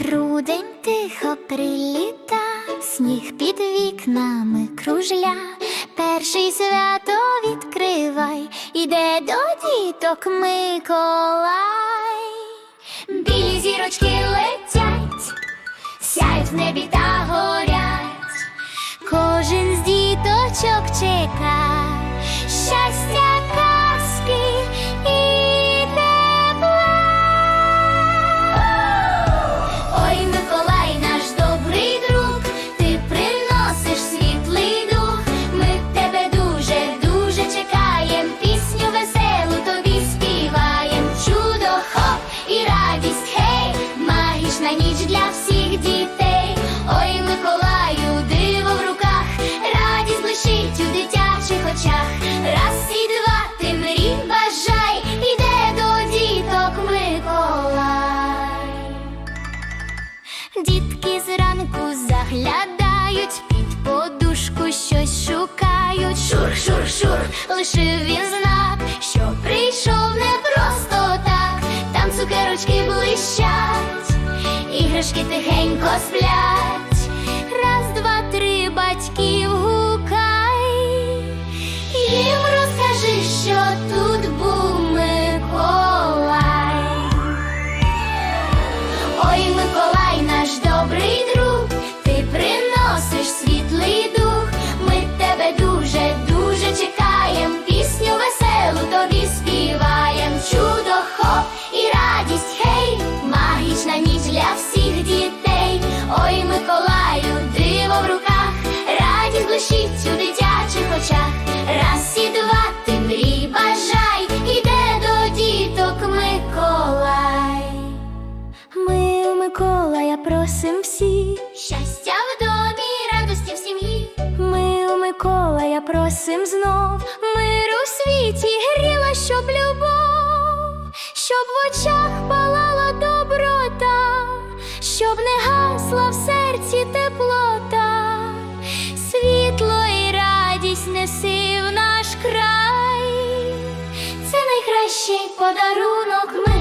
Рудень тихо приліта, сніг під вікнами кружля, перший свято відкривай, іде до діток Миколай, білі зірочки летять, сяють в небі та горять, кожен з діточок. Магічна ніч для всіх дітей. Ой, Миколаю, диво в руках, радість блищить у дитячих очах. Раз і два, ти мрій бажай, іде до діток Миколай. Дітки зранку заглядають, під подушку щось шукають. Шур, шур, шур, лишив він іграшки тихенько сплять. Просим всі щастя в домі, радості в сім'ї. Ми у Миколая просим знов мир у світі, гріла, щоб любов, щоб в очах палала доброта, щоб не гасла в серці теплота, світло і радість неси в наш край. Це найкращий подарунок.